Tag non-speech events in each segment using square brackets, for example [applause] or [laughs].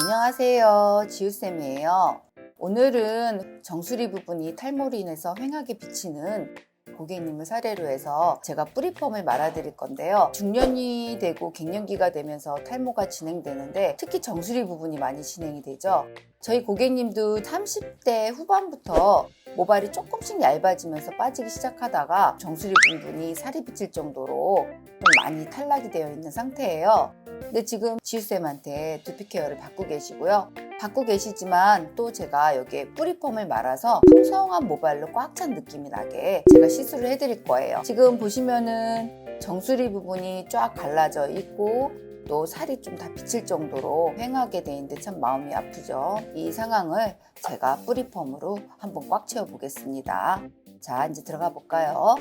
안녕하세요. 지우쌤이에요. 오늘은 정수리 부분이 탈모로 인해서 휑하게 비치는 고객님을 사례로 해서 제가 뿌리펌을 말아드릴 건데요. 중년이 되고 갱년기가 되면서 탈모가 진행되는데 특히 정수리 부분이 많이 진행이 되죠. 저희 고객님도 30대 후반부터 모발이 조금씩 얇아지면서 빠지기 시작하다가 정수리 부분이 살이 비칠 정도로 좀 많이 탈락이 되어 있는 상태예요. 근데 지금 지우쌤한테 두피 케어를 받고 계시고요. 받고 계시지만 또 제가 여기에 뿌리펌을 말아서 풍성한 모발로 꽉 찬 느낌이 나게 제가 시술을 해드릴 거예요. 지금 보시면은 정수리 부분이 쫙 갈라져 있고 또 살이 좀 다 비칠 정도로 휑하게 돼 있는데 참 마음이 아프죠. 이 상황을 제가 뿌리펌으로 한번 꽉 채워 보겠습니다. 자, 이제 들어가 볼까요?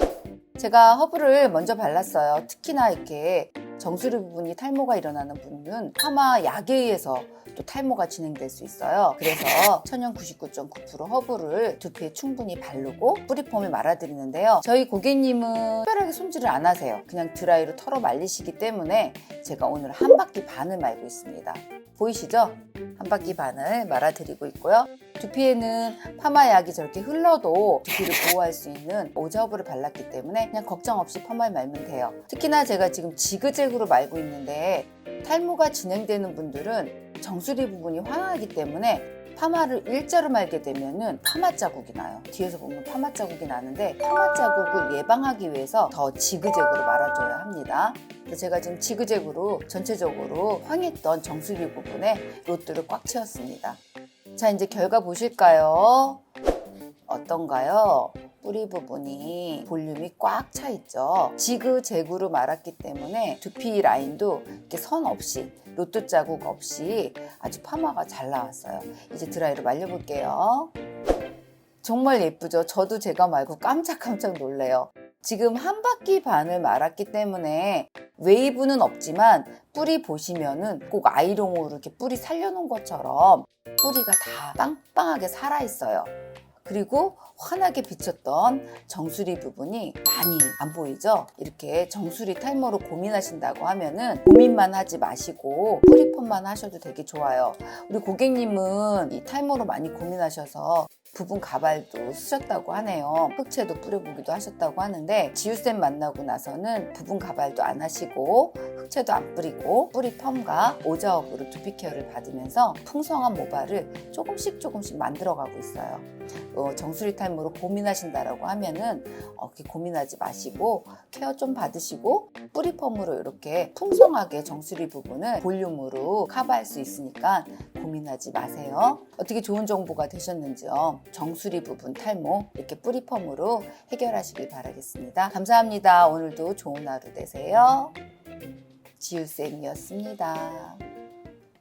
제가 허브를 먼저 발랐어요. 특히나 이렇게 정수리 부분이 탈모가 일어나는 분은 파마 약에 의해서 또 탈모가 진행될 수 있어요. 그래서 천연 99.9% 허브를 두피에 충분히 바르고 뿌리폼을 말아드리는데요. 저희 고객님은 특별하게 손질을 안 하세요. 그냥 드라이로 털어 말리시기 때문에 제가 오늘 한 바퀴 반을 말고 있습니다. 보이시죠? 한 바퀴 반을 말아드리고 있고요. 두피에는 파마약이 저렇게 흘러도 두피를 [laughs] 보호할 수 있는 오저허브를 발랐기 때문에 그냥 걱정 없이 파마를 말면 돼요. 특히나 제가 지금 지그재그로 말고 있는데 탈모가 진행되는 분들은 정수리 부분이 환하기 때문에 파마를 일자로 말게 되면은 파마 자국이 나요. 뒤에서 보면 파마 자국이 나는데 파마 자국을 예방하기 위해서 더 지그재그로 말아줘야 합니다. 그래서 제가 지금 지그재그로 전체적으로 황했던 정수리 부분에 로트를 꽉 채웠습니다. 자, 이제 결과 보실까요? 어떤가요? 뿌리 부분이 볼륨이 꽉 차 있죠. 지그재그로 말았기 때문에 두피 라인도 이렇게 선 없이 로또 자국 없이 아주 파마가 잘 나왔어요. 이제 드라이로 말려볼게요. 정말 예쁘죠? 저도 제가 말고 깜짝깜짝 놀래요. 지금 한 바퀴 반을 말았기 때문에 웨이브는 없지만 뿌리 보시면은 꼭 아이롱으로 이렇게 뿌리 살려놓은 것처럼 뿌리가 다 빵빵하게 살아있어요. 그리고 환하게 비쳤던 정수리 부분이 많이 안 보이죠? 이렇게 정수리 탈모로 고민하신다고 하면은 고민만 하지 마시고 뿌리펌만 하셔도 되게 좋아요. 우리 고객님은 이 탈모로 많이 고민하셔서 부분 가발도 쓰셨다고 하네요. 흑채도 뿌려보기도 하셨다고 하는데 지우쌤 만나고 나서는 부분 가발도 안 하시고 흑채도 안 뿌리고 뿌리 펌과 오자업으로 두피 케어를 받으면서 풍성한 모발을 조금씩 조금씩 만들어가고 있어요. 어, 정수리 탈모로 고민하신다라고 하면은 어, 고민하지 마시고 케어 좀 받으시고 뿌리 펌으로 이렇게 풍성하게 정수리 부분을 볼륨으로 커버할 수 있으니까 고민하지 마세요. 어떻게 좋은 정보가 되셨는지요? 정수리 부분 탈모 이렇게 뿌리 펌으로 해결하시길 바라겠습니다. 감사합니다. 오늘도 좋은 하루 되세요. 지우쌤이었습니다.